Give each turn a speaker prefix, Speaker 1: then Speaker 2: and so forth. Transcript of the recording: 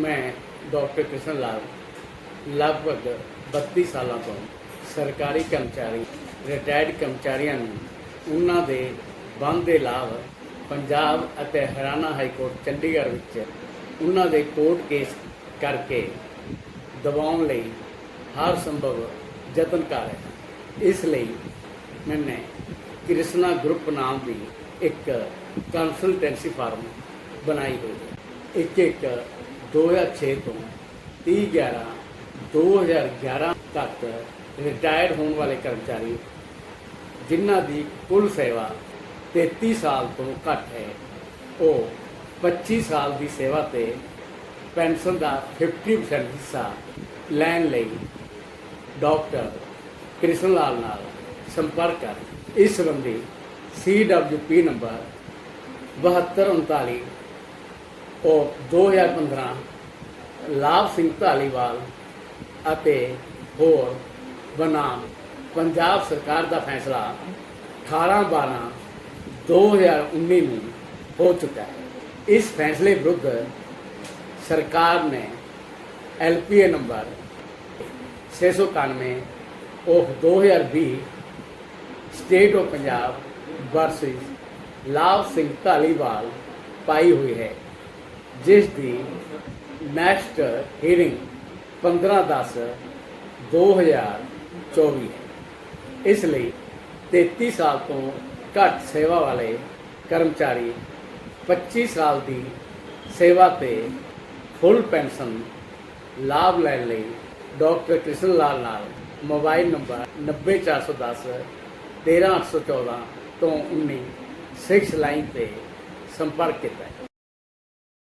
Speaker 1: ਮੈਂ ਡਾਕਟਰ ਕ੍ਰਿਸ਼ਨ ਲਾਲ ਲਗਭਗ 32 ਸਾਲਾਂ ਤੋਂ ਸਰਕਾਰੀ ਕਰਮਚਾਰੀ ਰਿਟਾਇਰਡ ਕਰਮਚਾਰੀਆਂ ਨੂੰ ਉਹਨਾਂ ਦੇ ਬੰਦ ਦੇ ਲਾਭ ਪੰਜਾਬ ਅਤੇ ਹਰਿਆਣਾ ਹਾਈ ਕੋਰਟ ਚੰਡੀਗੜ੍ਹ ਵਿੱਚ ਉਹਨਾਂ ਦੇ ਕੋਰਟ ਕੇਸ ਕਰਕੇ ਦਬਾਉਣ ਲਈ ਹਰ ਸੰਭਵ ਯਤਨ ਕਰ ਰਿਹਾ ਇਸ ਲਈ ਮੈਨੇ ਕ੍ਰਿਸ਼ਨਾ ਗਰੁੱਪ ਨਾਮ ਦੀ ਇੱਕ ਕੰਸਲਟੈਂਸੀ ਫਾਰਮ ਬਣਾਈ ਹੋਈ ਹੈ। ਇੱਕ ਇੱਕ 2006 ਤੋਂ 30 11 2011 ਤੱਕ ਰਿਟਾਇਰਡ ਹੋਣ ਵਾਲੇ ਕਰਮਚਾਰੀ ਜਿਨ੍ਹਾਂ ਦੀ ਕੁੱਲ ਸੇਵਾ 33 ਸਾਲ ਤੋਂ ਘੱਟ ਹੈ, ਉਹ 25 ਸਾਲ ਦੀ ਸੇਵਾ ਤੇ ਪੈਨਸ਼ਨ ਦਾ 50% ਹਿੱਸਾ ਲੈਣ ਲਈ ਡਾਕਟਰ ਕ੍ਰਿਸ਼ਨ ਲਾਲ ਨਾਲ ਸੰਪਰਕ ਕਰ। ਇਸ ਸੰਬੰਧੀ CWP ਨੰਬਰ 7239 ਉਹ 2015 ਲਾਭ ਸਿੰਘ ਧਾਲੀਵਾਲ ਅਤੇ ਹੋਰ ਬਨਾਮ ਪੰਜਾਬ ਸਰਕਾਰ ਦਾ ਫੈਸਲਾ 18 12 2019 ਨੂੰ ਹੋ ਚੁੱਕਾ ਹੈ। ਇਸ ਫੈਸਲੇ ਵਿਰੁੱਧ ਸਰਕਾਰ ਨੇ LPA number 691 of 2020 state of Punjab versus Labh Singh Dhaliwal ਪਾਈ ਹੋਈ ਹੈ। ਜਿਸ ਦੀ ਨੈਕਸਟ ਹੀਅਰਿੰਗ 15 10 2024 ਹੈ। ਇਸ ਲਈ 33 ਸਾਲ ਤੋਂ ਘੱਟ ਸੇਵਾ ਵਾਲੇ ਕਰਮਚਾਰੀ 25 ਸਾਲ ਦੀ ਸੇਵਾ ਤੇ ਫੁੱਲ ਪੈਨਸ਼ਨ ਲਾਭ ਲੈਣ ਲਈ ਡਾਕਟਰ ਕ੍ਰਿਸ਼ਨ ਲਾਲ ਨਾਲ ਮੋਬਾਈਲ ਨੰਬਰ 90410 13814 ਤੋਂ 19 6 ਲਾਈਨ ਤੇ ਸੰਪਰਕ ਕੀਤਾ